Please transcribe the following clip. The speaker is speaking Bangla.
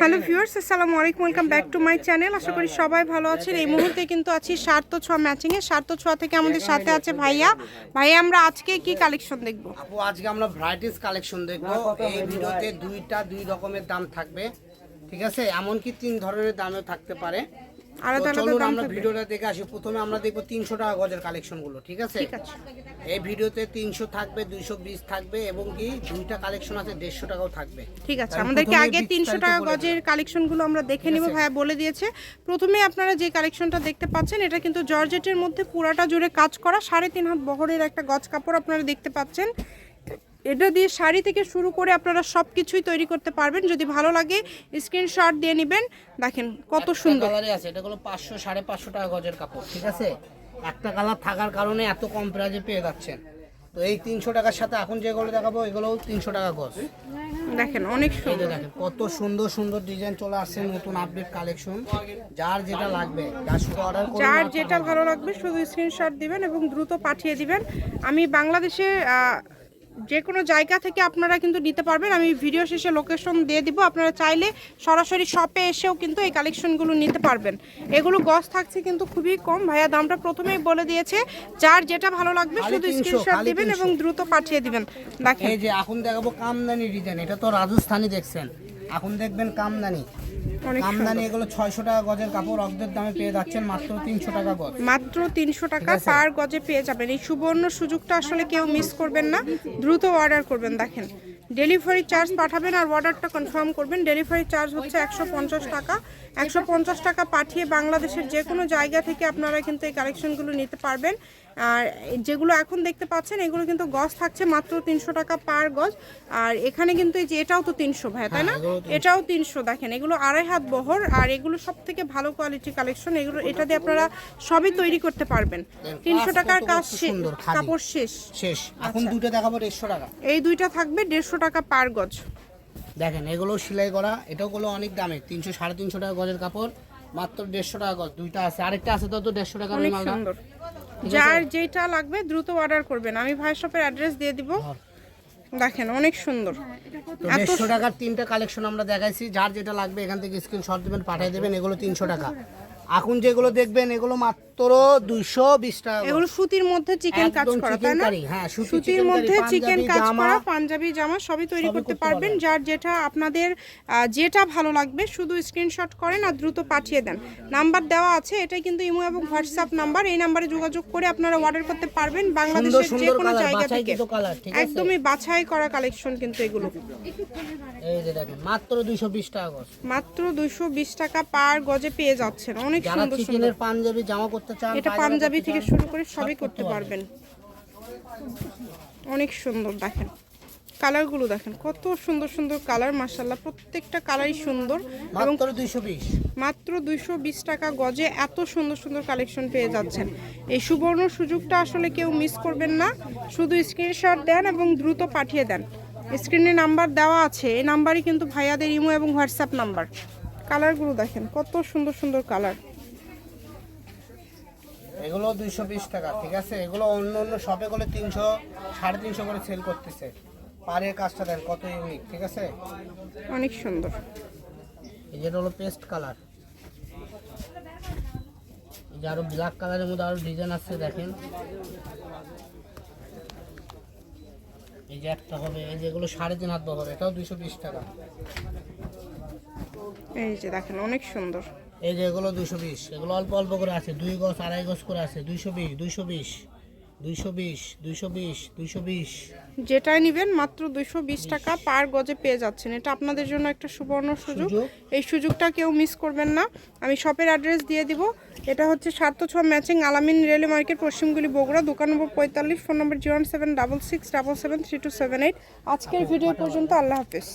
হ্যালো ভিউয়ার্স, আসসালামু আলাইকুম, welcome back to my channel. আশা করি সবাই ভালো আছেন। এই মুহূর্তে কিন্তু আছি সার্থ ছোঁয়া ম্যাচিংয়ে। সার্থ ছোঁয়া থেকে আমাদের সাথে আছে ভাইয়া। ভাইয়া, আমরা আজকে কি কালেকশন দেখব? আপু, আজকে আমরা ভ্যারাইটিস কালেকশন দেখব। এই ভিডিওতে দুইটা দুই রকমের দাম থাকবে, ঠিক আছে? এমনকি তিন ধরনের দামও থাকতে পারে। আলাদা আলাদা আমরা ভিডিওটা দেখে আসি। প্রথমে আমরা দেখব তিনশো টাকা গজের কালেকশনগুলো ঠিক আছে। এই ভিডিওতে তিনশো থাকবে দুইশো বিশ থাকবে এবং কি দুইটা কালেকশন আছে দেড়শো টাকাও থাকবে। ঠিক আছে আমাদেরকে আগে তিনশো টাকা গজের কালেকশনগুলো আমরা দেখে নিব ভাইয়া বলে দিয়েছে। প্রথমে আপনারা যে কালেকশনটা দেখতে পাচ্ছেন এটা কিন্তু জর্জেটের মধ্যে পুরাটা জুড়ে কাজ করা সাড়ে তিন হাত বহরের একটা গজ কাপড় আপনারা দেখতে পাচ্ছেন। এটা দিয়ে শাড়ি থেকে শুরু করে আপনারা সব কিছুই তৈরি করতে পারবেন। যদি ভালো লাগে স্ক্রিনশট দিয়ে নেবেন। দেখেন কত সুন্দর। কালারে আছে এটা হলো পাঁচশো সাড়ে পাঁচশো টাকা গজের কাপড় ঠিক আছে? একটা কালার থাকার কারণে এত কম প্রাইজে পেয়ে যাচ্ছেন। তো এই তিনশো টাকার সাথে এখন যেগুলো দেখাবো এগুলোও তিনশো টাকা গজ। দেখেন অনেক সুন্দর। দেখেন কত সুন্দর সুন্দর ডিজাইন চলে আসছে নতুন আপডেট কালেকশন যার যেটা লাগবে যার অর্ডার করুন যার যেটা ভালো লাগবে শুধু স্ক্রিনশট দিবেন এবং দ্রুত পাঠিয়ে দিবেন। আমি বাংলাদেশে যে কোনো জায়গা থেকে আপনারা কিন্তু নিতে পারবেন। আমি ভিডিও শেষে লোকেশন দিয়ে দিব। আপনারা চাইলে সরাসরি শপে এসেও কিন্তু এই কালেকশনগুলো নিতে পারবেন। এগুলো গছ থাকছে কিন্তু খুবই কম। ভাইয়া দামটা প্রথমেই বলে দিয়েছে যার যেটা ভালো লাগবে শুধু স্ক্রিনশট দিবেন এবং দ্রুত পাঠিয়ে দিবেন। দেখেন এই যে এখন দেখাবো কামদানি ডিজাইন এটা তো রাজস্থানি দেখছেন। এখন দেখবেন কামদানি। অনেক কামদানি এগুলো ছয়শো টাকা গজের কাপড় অর্ধেক দামে পেয়ে যাচ্ছেন মাত্র তিনশো টাকা গজ। মাত্র তিনশো টাকা পার গজে পেয়ে যাবেন। এই সুবর্ণ সুযোগটা আসলে কেউ মিস করবেন না। দ্রুত অর্ডার করবেন দেখেন। ডেলিভারি চার্জ পাঠাবেন আর অর্ডারটা কনফার্ম করবেন। ডেলিভারি চার্জ হচ্ছে একশো পঞ্চাশ টাকা। একশো পঞ্চাশ টাকা পাঠিয়ে বাংলাদেশের যে কোনো জায়গা থেকে আপনারা কিন্তু এই কালেকশনগুলো নিতে পারবেন। আর যেগুলো এখন দেখতে পাচ্ছেন এগুলো কিন্তু গজ থাকছে মাত্র তিনশো টাকা পার গজ। আর এখানে কিন্তু এই যে এটাও তো তিনশো ভাই তাই না? হ্যাঁ, এটাও তিনশো দেখেন এগুলো আড়াই হাত বহর। আর এগুলো সব থেকে ভালো কোয়ালিটি কালেকশন এগুলো এটা দিয়ে আপনারা সবই তৈরি করতে পারবেন। তিনশো টাকার কাজ। কাপড় শেষ। শেষ। এখন দুটো দেখাবো দেড়শো টাকা। এই দুইটা থাকবে দেড়শো টাকা পার গজ। দেখেন এগুলো সেলাই করা এটাও গুলো অনেক দামে তিনশো সাড়ে তিনশো টাকা গজের কাপড় মাত্র দেড়শো টাকা গজ। দুইটা আছে আরেকটা আছে তো দেড়শো টাকার যার যেটা লাগবে দ্রুত অর্ডার করবেন। আমি ভাই শপের অ্যাড্রেস দিয়ে দিব। হ্যাঁ। দেখেন অনেক সুন্দর। একশো দেড়শো টাকার তিনটা কালেকশন আমরা দেখাইছি। যার যেটা লাগবে এখান থেকে স্ক্রিনশট দেবেন পাঠিয়ে দেবেন। এগুলো তিনশো টাকা। এখন যেগুলো দেখবেন এগুলো মাত্র দুইশো বিশ টাকা এগুলো সুতির মধ্যে চিকেন কাজ করা তাই না? হ্যাঁ, সুতির মধ্যে চিকেন কাজ করা পাঞ্জাবি জামা সবই তৈরি করতে পারবেন। যার যেটা আপনাদের যেটা ভালো লাগবে শুধু স্ক্রিনশট করেন আর দ্রুত পাঠিয়ে দেন। নাম্বার দেওয়া আছে এটাই কিন্তু ইমো এবং হোয়াটসঅ্যাপ নাম্বার। এই নাম্বারে যোগাযোগ করে আপনারা অর্ডার করতে পারবেন বাংলাদেশের যে কোনো জায়গা থেকে। একদমই বাছাই করা কালেকশন কিন্তু এগুলো। এই যে দেখেন মাত্র দুইশো বিশ টাকা মাত্র দুইশো বিশ টাকা পার গজে পেয়ে যাচ্ছেন। অনেক সুন্দর সুন্দর পাঞ্জাবি জামা করতে চান এটা পাঞ্জাবি থেকে শুরু করে সবই করতে পারবেন। অনেক সুন্দর দেখেন। কালারগুলো দেখেন কত সুন্দর সুন্দর কালার মাসাল্লাহ প্রত্যেকটা কালারই সুন্দর এবং মাত্র দুইশো বিশ। মাত্র দুইশো বিশ টাকা গজে এত সুন্দর সুন্দর কালেকশন পেয়ে যাচ্ছেন। এই সুবর্ণ সুযোগটা আসলে কেউ মিস করবেন না। শুধু স্ক্রিনশট দেন এবং দ্রুত পাঠিয়ে দেন। স্ক্রিনে নাম্বার দেওয়া আছে এই নাম্বারই কিন্তু ভাইয়াদের ইমো এবং হোয়াটসঅ্যাপ নাম্বার। কালারগুলো দেখেন কত সুন্দর সুন্দর কালার। এগুলো দুইশো বিশ টাকা ঠিক আছে? এগুলো অন্য অন্য শপে করে তিনশো সাড়ে তিনশো করে সেল করতেছে। পাড়ের কাজটা দেন কত ইউনিক ঠিক আছে? অনেক সুন্দর। এই যেটা হলো পেস্ট কালার এই যে আরও ব্ল্যাক কালারের মধ্যে আরও ডিজাইন আছে দেখেন। এই যে একটা হবে এই যেগুলো সাড়ে তিন হাত হবে এটাও দুইশো বিশ টাকা। এই যে দেখেন অনেক সুন্দর। এই যে এগুলো দুইশো বিশ। এগুলো অল্প অল্প করে আছে। দুই গজ আড়াই গজ করে আছে। দুইশো বিশ দুইশো বিশ দুইশো বিশ দুইশো বিশ দুইশো বিশ। যেটাই নেবেন মাত্র দুইশো বিশ টাকা পার গজে পেয়ে যাচ্ছেন। এটা আপনাদের জন্য একটা সুবর্ণ সুযোগ। সুযোগ। এই সুযোগটা কেউ মিস করবেন না। আমি শপের অ্যাড্রেস দিয়ে দিব। এটা হচ্ছে সাত ছ ম্যাচিং আলামিন রেলওয়ে মার্কেট পশ্চিমগুলি বগুড়া দোকান নম্বর পঁয়তাল্লিশ ফোন নম্বর zero seven double six double seven three two seven eight. আজকের ভিডিও পর্যন্ত আল্লাহ হাফেজ।